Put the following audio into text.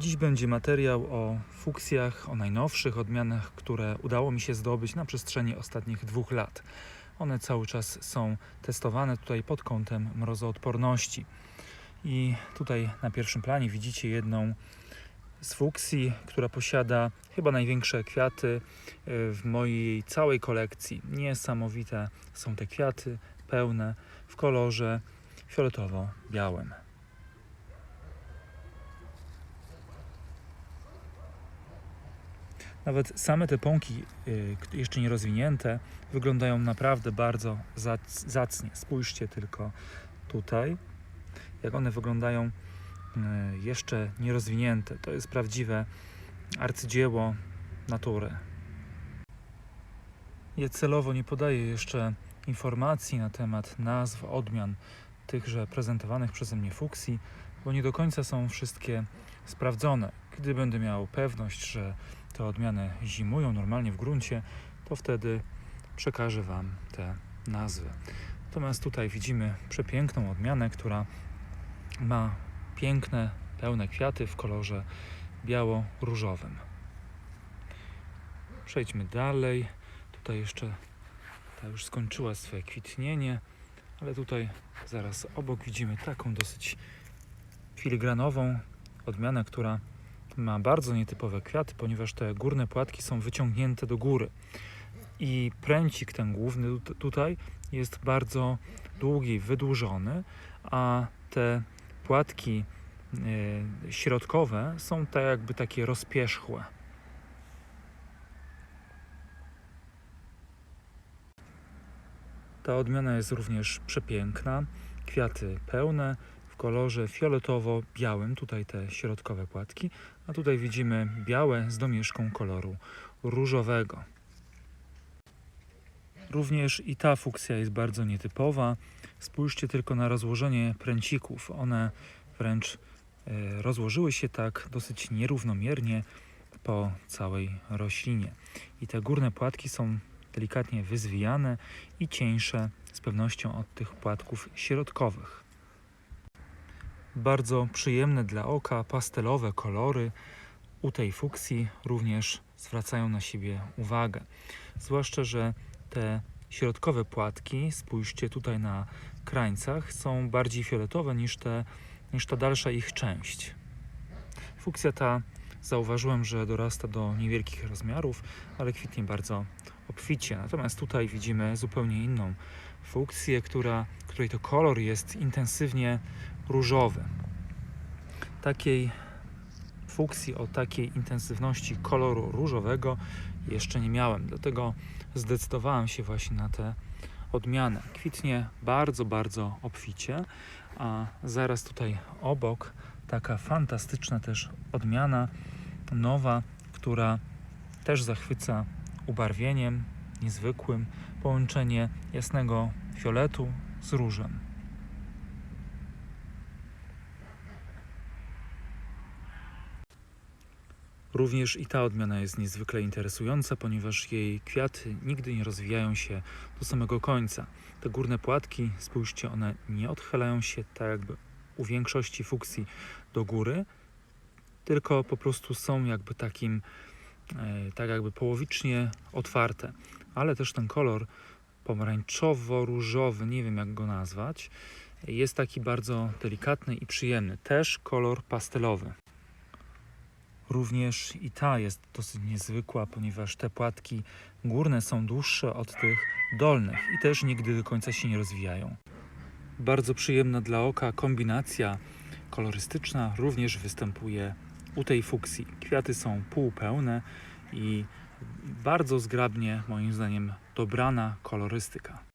Dziś będzie materiał o fuksjach, o najnowszych odmianach, które udało mi się zdobyć na przestrzeni ostatnich dwóch lat. One cały czas są testowane tutaj pod kątem mrozoodporności. I tutaj na pierwszym planie widzicie jedną z fuksji, która posiada chyba największe kwiaty y, w mojej całej kolekcji. Niesamowite są te kwiaty, pełne w kolorze fioletowo-białym. Nawet same te pąki, y, jeszcze nie rozwinięte, wyglądają naprawdę bardzo zac- zacnie. Spójrzcie tylko tutaj, jak one wyglądają y, jeszcze nierozwinięte. To jest prawdziwe arcydzieło natury. Ja celowo nie podaję jeszcze informacji na temat nazw, odmian tychże prezentowanych przeze mnie fuksji, bo nie do końca są wszystkie sprawdzone. Gdy będę miał pewność, że te odmiany zimują normalnie w gruncie, to wtedy przekażę Wam te nazwy. Natomiast tutaj widzimy przepiękną odmianę, która ma piękne, pełne kwiaty w kolorze biało-różowym. Przejdźmy dalej. Tutaj jeszcze ta już skończyła swoje kwitnienie, ale tutaj zaraz obok widzimy taką dosyć filigranową odmianę, która ma bardzo nietypowe kwiaty, ponieważ te górne płatki są wyciągnięte do góry. I pręcik ten główny tut- tutaj jest bardzo długi, wydłużony, a te płatki e, środkowe są tak jakby takie rozpierzchłe. Ta odmiana jest również przepiękna. Kwiaty pełne kolorze fioletowo-białym, tutaj te środkowe płatki, a tutaj widzimy białe z domieszką koloru różowego. Również i ta fuksja jest bardzo nietypowa. Spójrzcie tylko na rozłożenie pręcików. One wręcz e, rozłożyły się tak dosyć nierównomiernie po całej roślinie. I te górne płatki są delikatnie wyzwijane i cieńsze z pewnością od tych płatków środkowych. Bardzo przyjemne dla oka, pastelowe kolory u tej fuksji również zwracają na siebie uwagę. Zwłaszcza, że te środkowe płatki, spójrzcie tutaj na krańcach, są bardziej fioletowe niż, te, niż ta dalsza ich część. Fuksja ta zauważyłem, że dorasta do niewielkich rozmiarów, ale kwitnie bardzo obficie. Natomiast tutaj widzimy zupełnie inną fuksję, która, której to kolor jest intensywnie różowy. Takiej fuksji o takiej intensywności koloru różowego jeszcze nie miałem, dlatego zdecydowałem się właśnie na tę odmianę. Kwitnie bardzo, bardzo obficie, a zaraz tutaj obok taka fantastyczna też odmiana, nowa, która też zachwyca ubarwieniem niezwykłym, połączenie jasnego fioletu z różem. Również i ta odmiana jest niezwykle interesująca, ponieważ jej kwiaty nigdy nie rozwijają się do samego końca. Te górne płatki, spójrzcie, one nie odchylają się tak jakby u większości fuksji do góry, tylko po prostu są jakby takim, e, tak jakby połowicznie otwarte. Ale też ten kolor pomarańczowo-różowy, nie wiem jak go nazwać, jest taki bardzo delikatny i przyjemny. Też kolor pastelowy. Również i ta jest dosyć niezwykła, ponieważ te płatki górne są dłuższe od tych dolnych i też nigdy do końca się nie rozwijają. Bardzo przyjemna dla oka kombinacja kolorystyczna również występuje u tej fuksji. Kwiaty są półpełne i bardzo zgrabnie, moim zdaniem, dobrana kolorystyka.